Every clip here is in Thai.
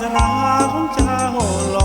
สนาของเจ้าหล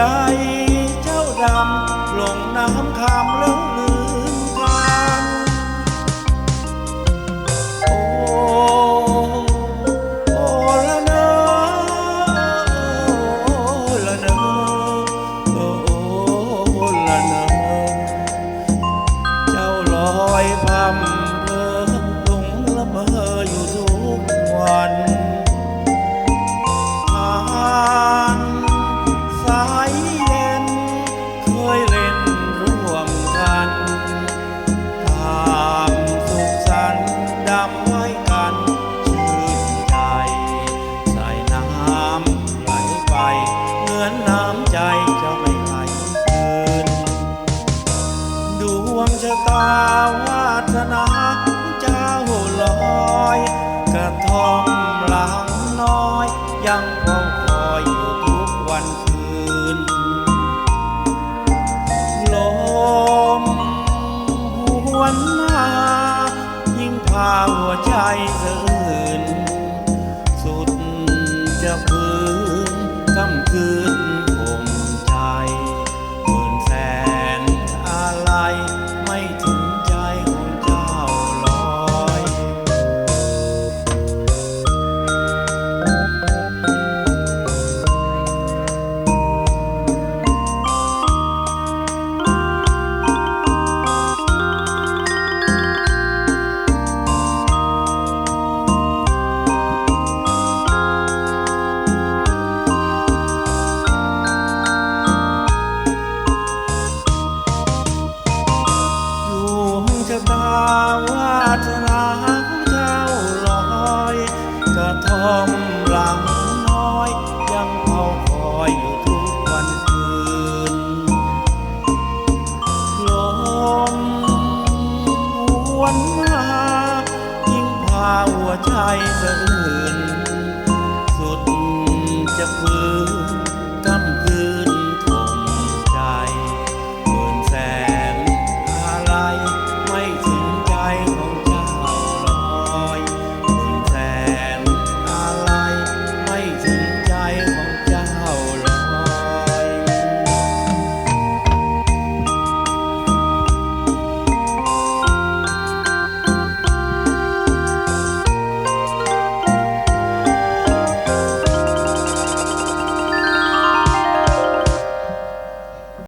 ใจเจ้าดำลงน้ำคำแล้วลื power. วาทนาเจ้าลอยกระทอมหลังน้อย ยังเผาคอยอยู่ทุกวันคืนลมวนมายิ่งพาหัวใจสะอื่น สุดจะพื้น